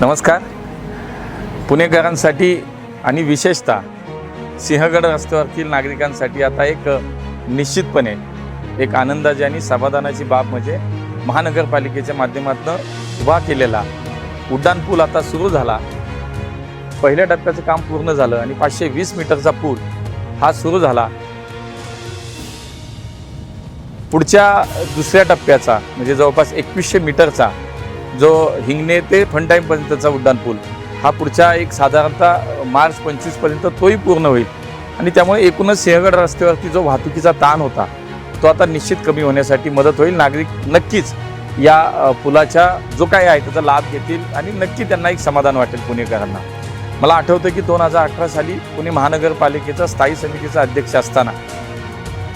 नमस्कार. पुणेकरांसाठी आणि विशेषतः सिंहगड रस्त्यावरतील नागरिकांसाठी आता एक निश्चितपणे एक आनंदाची आणि समाधानाची बाब म्हणजे महानगरपालिकेच्या माध्यमातून उभा केलेला उड्डाणपूल आता सुरू झाला. पहिल्या टप्प्याचं काम पूर्ण झालं आणि पाचशे वीस मीटरचा पूल हा सुरू झाला. पुढच्या दुसऱ्या टप्प्याचा म्हणजे जवळपास एकवीसशे मीटरचा जो हिंगणे ते फंटाईमपर्यंतचा उड्डाणपूल हा पुढच्या एक साधारणतः मार्च पंचवीसपर्यंत तोही पूर्ण होईल. आणि त्यामुळे एकूणच सिंहगड रस्त्यावरती जो वाहतुकीचा ताण होता तो आता निश्चित कमी होण्यासाठी मदत होईल. नागरिक नक्कीच या पुलाच्या जो काही आहे त्याचा लाभ घेतील आणि नक्की त्यांना एक समाधान वाटेल पुणेकरांना. मला आठवतं की दोन हजार अठरा साली पुणे महानगरपालिकेचा स्थायी समितीचा अध्यक्ष असताना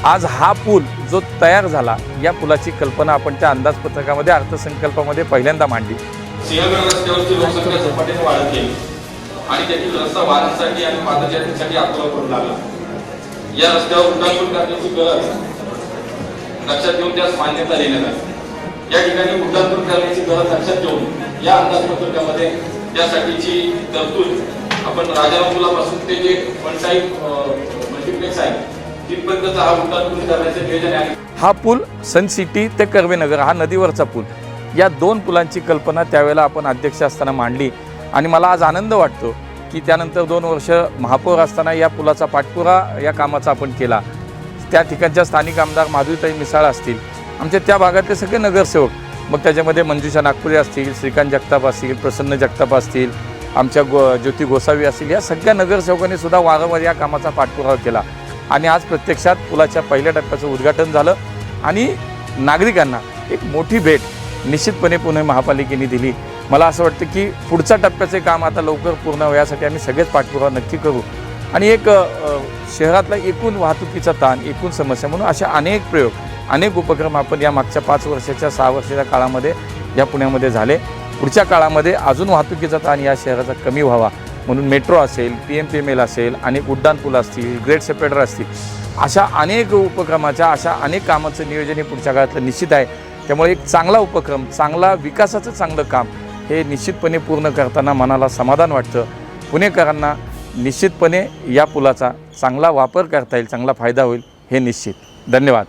आज हा पूल जो तयार झाला या पुलाची कल्पना आपण त्या अंदाजपत्रकामध्ये अर्थसंकल्पामध्ये पहिल्यांदा मांडली. सिंहगड रस्त्यावरची लोकसंख्या झपाट्याने वाढत गेली. आणि त्यातील रस्ता वाहनांसाठी आणि पादचाऱ्यांसाठी पडू लागला. या रस्त्यावर उड्डाणपूल करण्याची गरज लक्षात घेऊन त्यास मान्यता देण्यात आली या ठिकाणी उड्डाणपूल करण्याची गरज लक्षात घेऊन या अंदाजपत्रकामध्ये त्यासाठीची तरतूद आपण राजाराम पुलापासून ते जे मल्टिप्लेक्स आहे हा पूल सन सिटी ते कर्वेनगर हा नदीवरचा पूल. या दोन पुलांची कल्पना त्यावेळेला आपण अध्यक्ष असताना मांडली. आणि मला आज आनंद वाटतो की त्यानंतर दोन वर्ष महापौर असताना या पुलाचा पाठपुरा या कामाचा आपण केला. त्या ठिकाणच्या स्थानिक आमदार माधुरीताई मिसाळ असतील. आमच्या त्या भागातले सगळे नगरसेवक. मग त्याच्यामध्ये मंजुषा नागपुरे असतील श्रीकांत जगताप असतील प्रसन्न जगताप असतील आमच्या गो ज्योती गोसावी असतील. या सगळ्या नगरसेवकांनी सुद्धा वारंवार या कामाचा पाठपुरावा केला. आणि आज प्रत्यक्षात पुलाच्या पहिल्या टप्प्याचं उद्घाटन झालं आणि नागरिकांना एक मोठी भेट निश्चितपणे पुणे महापालिकेने दिली. मला असं वाटतं की पुढच्या टप्प्याचे काम आता लवकर पूर्ण व्हावं यासाठी आम्ही सगळेच पाठपुरावा नक्की करू. आणि एक शहरातला एकूण वाहतुकीचा ताण एकूण समस्या म्हणून अशा अनेक प्रयोग अनेक उपक्रम आपण या मागच्या पाच वर्षाच्या सहा वर्षाच्या काळामध्ये या पुण्यामध्ये झाले. पुढच्या काळामध्ये अजून वाहतुकीचा ताण या शहराचा कमी व्हावा. म्हणून मेट्रो असेल P M P M L असेल अनेक उड्डाणपूल असतील ग्रेट सेपरेटर असतील अशा अनेक उपक्रमाच्या अशा अनेक कामाचं नियोजन हे पुढच्या काळातलं निश्चित आहे. त्यामुळे एक चांगला उपक्रम चांगला विकासाचं चांगलं काम हे निश्चितपणे पूर्ण करताना मनाला समाधान वाटतं. पुणेकरांना निश्चितपणे या पुलाचा चांगला वापर करता येईल चांगला फायदा होईल हे निश्चित. धन्यवाद.